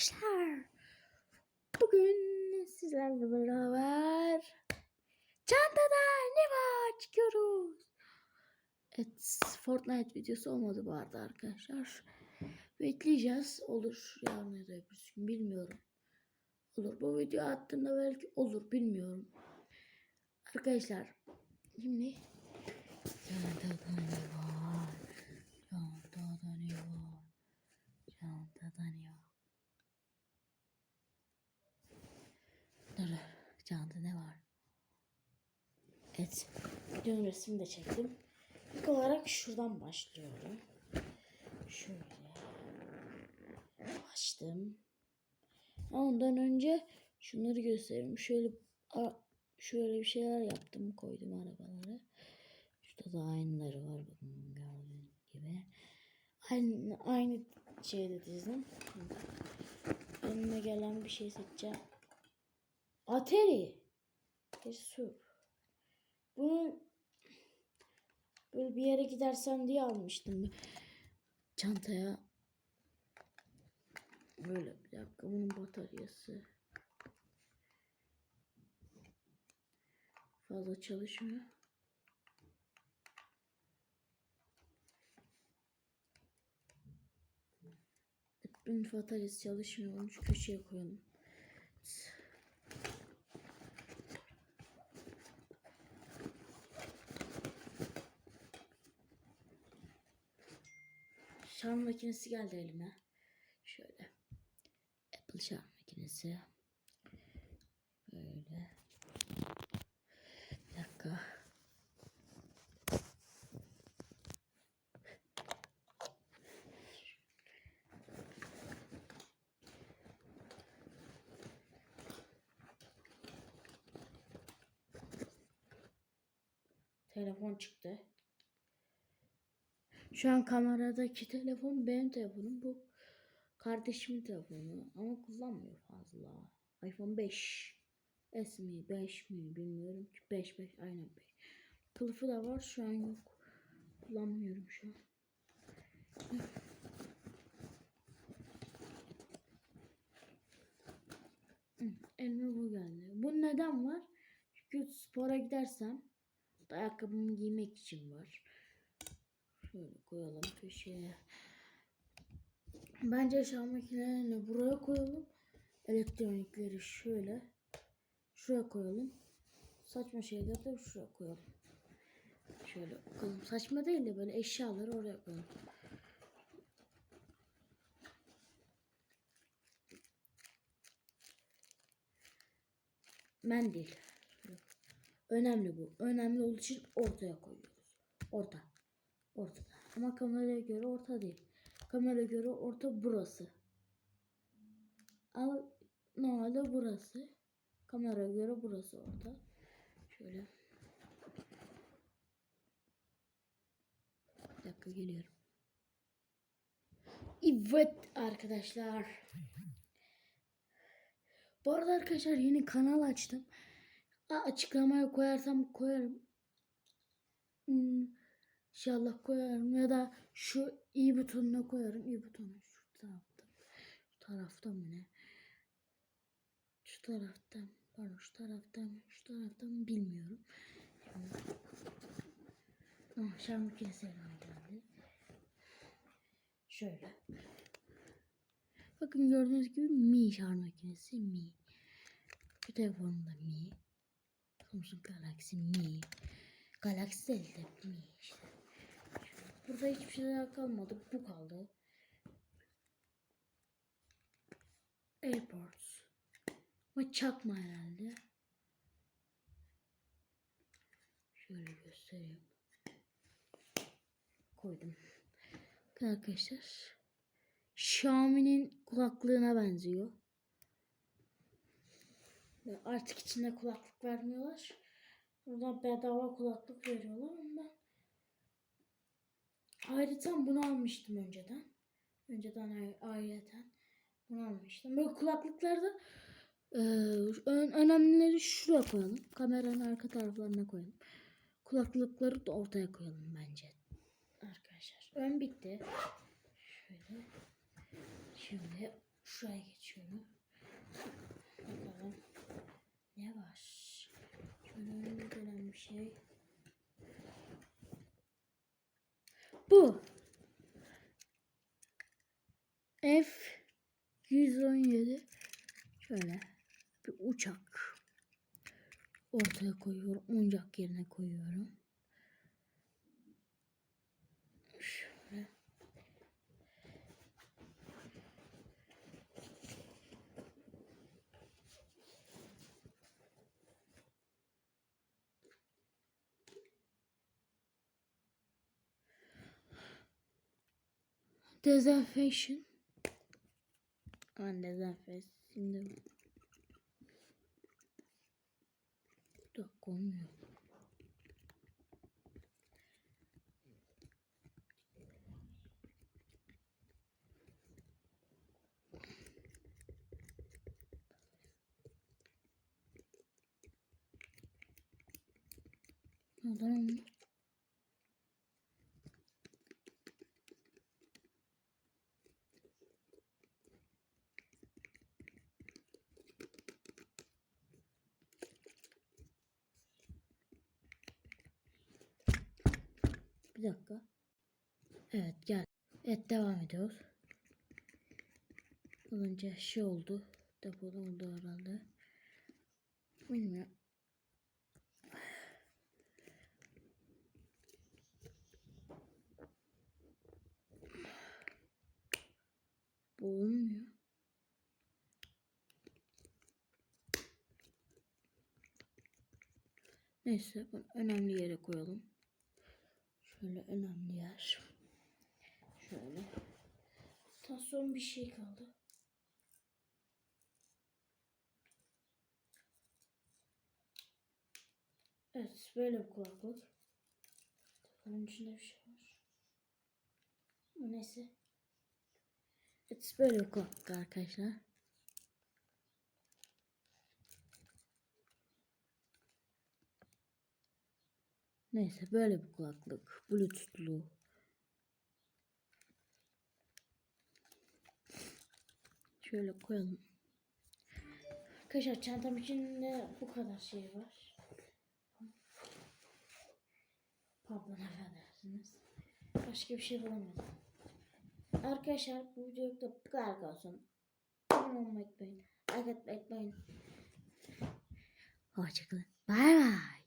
arkadaşlar. Bugün sizlerle beraber çantada ne var çıkıyoruz. Evet Fortnite videosu olmadı bu arada arkadaşlar. Bekleyeceğiz. Olur yarın ya da öbürsü gün bilmiyorum. Olur bu video attığımda belki olur bilmiyorum. Arkadaşlar şimdi çantada ne var? Çantada ne var? Çantada ne var? Dur, çantada ne var? Evet, videonun resmini de çektim. İlk olarak şuradan başlıyorum. Şöyle. Açtım. Ondan önce şunları göstereyim. Şöyle şöyle bir şeyler yaptım. Koydum arabaları. Şurada da aynıları var. Bakın gördüğünüz gibi. Aynı, aynı şeyde dizdim. Önüme gelen bir şey seçeceğim. Atari. Cesur. Bunu böyle bir yere gidersen diye almıştım. Çantaya. Böyle bir dakika bunun bataryası. Fazla çalışmıyor. Bunun bataryası çalışmıyor. Şu köşeye koyalım. Şarj makinesi geldi elime. Şöyle. Apple şarj makinesi. Böyle. Bir dakika. Telefon çıktı. Şu an kameradaki telefon benim telefonum. Bu kardeşimin telefonu. Ama kullanmıyor fazla. iPhone 5. S mi 5 mi bilmiyorum ki. 5 5 aynen 5. Kılıfı da var şu an yok. Kullanmıyorum şu an. Elime bu geldi. Bu neden var? Çünkü spora gidersem ayakkabımı giymek için var. Şöyle koyalım köşeye. Bence şarj makinelerini buraya koyalım. Elektronikleri şöyle. Şuraya koyalım. Saçma şeyleri de şuraya koyalım. Şöyle koyalım. Saçma değil de böyle eşyaları oraya koyalım. Mendil. Önemli bu. Önemli olduğu için ortaya koyuyoruz. Orta. Ortada. Ama kameraya göre orta değil. Kameraya göre orta burası. Ama normalde burası. Kameraya göre burası orta. Şöyle. Bir dakika geliyorum. Evet arkadaşlar. Bu arada arkadaşlar yeni kanal açtım. Açıklamaya koyarsam koyarım. Hmm, İnşallah koyarım ya da şu i butonuna koyarım. i butonu şu tarafta. Şu tarafta mı ne? Şu tarafta mı? Pardon şu tarafta mı? Şu tarafta mı bilmiyorum. Şimdi... Ah, makinesi elime geldi. Şöyle. Bakın gördüğünüz gibi Mi şarj makinesi Mi. Şu telefonumda Mi. Samsung Galaxy Mi. Galaxy değil de Mi işte. Burada hiçbir şey kalmadı. Bu kaldı. Airports. Ama çakma herhalde. Şöyle göstereyim. Koydum. Arkadaşlar. Xiaomi'nin kulaklığına benziyor. Artık içinde kulaklık vermiyorlar. Burada bedava kulaklık veriyorlar ama Ayrıca bunu almıştım önceden. Önceden ay- ayrıyeten bunu almıştım. Böyle kulaklıklarda e, ön, önemlileri şuraya koyalım. Kameranın arka taraflarına koyalım. Kulaklıkları da ortaya koyalım bence. Arkadaşlar. Ön bitti. Şöyle. Şimdi Şuraya geçiyorum. Bakalım. Ne var? Şöyle gelen bir şey. Bu. F 117 şöyle bir uçak ortaya koyuyorum. Oyuncak yerine koyuyorum. Şöyle. Dezenfection. Ben dezenfeksiyonda bir dakika olmuyor. Bir dakika. Evet gel. Evet devam ediyoruz. Önce şey oldu. Depoda oldu herhalde. Bilmiyorum. Bu olmuyor. Neyse önemli yere koyalım. Şöyle önemli yer. Şöyle. Ta son bir şey kaldı. Evet böyle bir kulaklık. Bunun içinde bir şey var. Neyse. Evet böyle bir kulaklık arkadaşlar. Neyse böyle bir kulaklık. Bluetooth'lu. Şöyle koyalım. Arkadaşlar çantam içinde bu kadar şey var. Pardon affedersiniz. Başka bir şey bulamadım. Arkadaşlar bu videoda bu kadar olsun. Abone olmayı unutmayın. Like atmayı unutmayın. Hoşçakalın. Bay bay.